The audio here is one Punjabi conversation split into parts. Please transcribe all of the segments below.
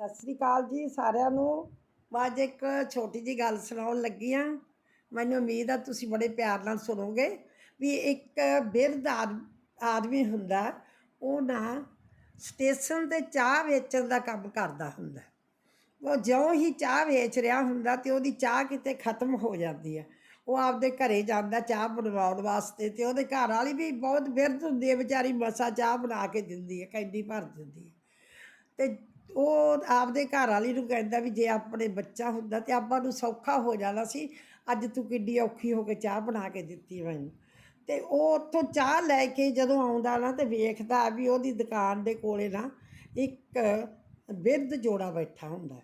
ਸਤਿ ਸ੍ਰੀ ਅਕਾਲ ਜੀ ਸਾਰਿਆਂ ਨੂੰ। ਮੈਂ ਅੱਜ ਇੱਕ ਛੋਟੀ ਜੀ ਗੱਲ ਸੁਣਾਉਣ ਲੱਗੀ ਆ ਮੈਨੂੰ ਉਮੀਦ ਆ ਤੁਸੀਂ ਬੜੇ ਪਿਆਰ ਨਾਲ ਸੁਣੋਗੇ ਵੀ ਇੱਕ ਬਿਰਧ ਆਦ- ਆਦਮੀ ਹੁੰਦਾ, ਉਹ ਨਾ ਸਟੇਸ਼ਨ ਤੇ ਚਾਹ ਵੇਚਣ ਦਾ ਕੰਮ ਕਰਦਾ ਹੁੰਦਾ। ਉਹ ਜਿਉਂ ਹੀ ਚਾਹ ਵੇਚ ਰਿਹਾ ਹੁੰਦਾ ਤੇ ਉਹਦੀ ਚਾਹ ਕਿਤੇ ਖਤਮ ਹੋ ਜਾਂਦੀ ਆ। ਉਹ ਆਪਦੇ ਘਰੇ ਜਾਂਦਾ ਚਾਹ ਬਣਵਾਉਣ ਵਾਸਤੇ ਤੇ ਉਹਦੇ ਘਰ ਵਾਲੀ ਵੀ ਬਹੁਤ ਬਿਰਧ ਹੁੰਦੀ ਹੈ ਵਿਚਾਰੀ ਮਸਾ ਚਾਹ ਬਣਾ ਕੇ ਦਿੰਦੀ ਹੈ ਕੈਂਡੀ ਭਰ ਦਿੰਦੀ ਹੈ ਤੇ ਉਹ ਆਪਦੇ ਘਰ ਵਾਲੀ ਨੂੰ ਕਹਿੰਦਾ ਵੀ ਜੇ ਆਪਣੇ ਬੱਚਾ ਹੁੰਦਾ ਤੇ ਆਪਾਂ ਨੂੰ ਸੌਖਾ ਹੋ ਜਾਣਾ ਸੀ, ਅੱਜ ਤੂੰ ਕਿੱਡੀ ਔਖੀ ਹੋ ਕੇ ਚਾਹ ਬਣਾ ਕੇ ਦਿੱਤੀ ਮੈਨੂੰ। ਤੇ ਉਹ ਉੱਥੋਂ ਚਾਹ ਲੈ ਕੇ ਜਦੋਂ ਆਉਂਦਾ ਨਾ ਤੇ ਵੇਖਦਾ ਵੀ ਉਹਦੀ ਦੁਕਾਨ ਦੇ ਕੋਲੇ ਨਾ ਇੱਕ ਬਿਰਧ ਜੋੜਾ ਬੈਠਾ ਹੁੰਦਾ।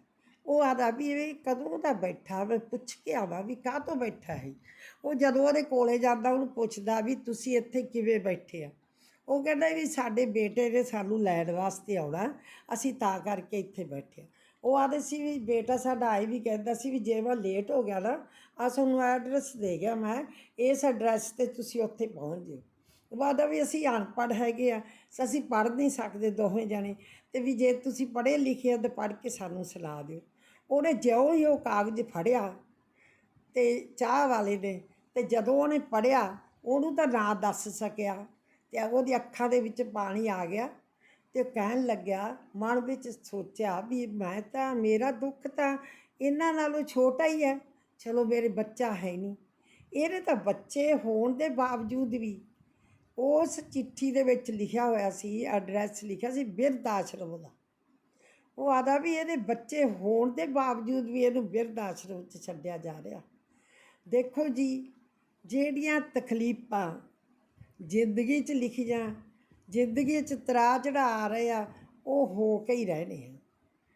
ਉਹ ਆਦਾ ਵੀ ਇਹ ਕਦੋਂ ਦਾ ਬੈਠਾ? ਮੈਂ ਪੁੱਛ ਕੇ ਆਵਾਂ ਵੀ ਕਾਹ ਤੋਂ ਬੈਠਾ ਹੈ ਉਹ ਜਦੋਂ ਉਹਦੇ ਕੋਲੇ ਜਾਂਦਾ ਉਹਨੂੰ ਪੁੱਛਦਾ ਵੀ ਤੁਸੀਂ ਇੱਥੇ ਕਿਵੇਂ ਬੈਠੇ ਆ? ਉਹ ਕਹਿੰਦਾ ਵੀ ਸਾਡੇ ਬੇਟੇ ਨੇ ਸਾਨੂੰ ਲੈਣ ਵਾਸਤੇ ਆਉਣਾ, ਅਸੀਂ ਤਾਂ ਕਰਕੇ ਇੱਥੇ ਬੈਠੇ ਉਹ ਆਦੇ ਸੀ ਵੀ ਬੇਟਾ ਸਾਡਾ ਆਈ ਵੀ ਕਹਿੰਦਾ ਸੀ ਵੀ ਜੇ ਮੈਂ ਲੇਟ ਹੋ ਗਿਆ ਨਾ ਆ ਤੁਹਾਨੂੰ ਐਡਰੈਸ ਦੇ ਗਿਆ ਮੈਂ, ਇਸ ਐਡਰੈਸ ਤੇ ਤੁਸੀਂ ਉੱਥੇ ਪਹੁੰਚ ਜਿਓ। ਉਹ ਆਦਾ ਵੀ ਅਸੀਂ ਅਨਪੜ੍ਹ ਹੈਗੇ ਆ, ਅਸੀਂ ਪੜ੍ਹ ਨਹੀਂ ਸਕਦੇ ਦੋਵੇਂ ਜਣੇ, ਤੇ ਵੀ ਜੇ ਤੁਸੀਂ ਪੜ੍ਹੇ ਲਿਖੇ ਆ ਤਾਂ ਪੜ੍ਹ ਕੇ ਸਾਨੂੰ ਸਲਾਹ ਦਿਓ। ਉਹਨੇ ਜਿਉਂ ਹੀ ਉਹ ਕਾਗਜ਼ ਫੜਿਆ ਤੇ ਚਾਹ ਵਾਲੇ ਨੇ, ਤੇ ਜਦੋਂ ਉਹਨੇ ਪੜਿਆ ਉਹਨੂੰ ਤਾਂ ਨਾ ਦੱਸ ਸਕਿਆ। ਤੇ ਉਹਦੀ ਅੱਖਾਂ ਦੇ ਵਿੱਚ ਪਾਣੀ ਆ ਗਿਆ ਤੇ ਉਹ ਕਹਿਣ ਲੱਗਿਆ, ਮਨ ਵਿੱਚ ਸੋਚਿਆ ਵੀ ਮੈਂ ਤਾਂ, ਮੇਰਾ ਦੁੱਖ ਤਾਂ ਇਹਨਾਂ ਨਾਲੋਂ ਛੋਟਾ ਹੀ ਹੈ। ਚਲੋ ਮੇਰੇ ਬੱਚਾ ਹੈ ਨਹੀਂ। ਇਹਦੇ ਤਾਂ ਬੱਚੇ ਹੋਣ ਦੇ ਬਾਵਜੂਦ ਵੀ ਉਸ ਚਿੱਠੀ ਦੇ ਵਿੱਚ ਲਿਖਿਆ ਹੋਇਆ ਸੀ ਐਡਰੈਸ ਲਿਖਿਆ ਸੀ ਬਿਰਧ ਆਸ਼ਰਮ ਦਾ। ਉਹ ਆਦਾ ਵੀ ਇਹਦੇ ਬੱਚੇ ਹੋਣ ਦੇ ਬਾਵਜੂਦ ਵੀ ਇਹਨੂੰ ਬਿਰਧ ਆਸ਼ਰਮ 'ਚ ਛੱਡਿਆ ਜਾ ਰਿਹਾ। ਦੇਖੋ ਜੀ, ਜਿਹੜੀਆਂ ਤਕਲੀਫਾਂ ਜ਼ਿੰਦਗੀ 'ਚ ਲਿਖੀਆਂ ਜ਼ਿੰਦਗੀ 'ਚ ਤਰਾ ਚੜਾ ਆ ਰਹੇ ਆ, ਉਹ ਹੋ ਕੇ ਹੀ ਰਹਿਣੇ ਆ।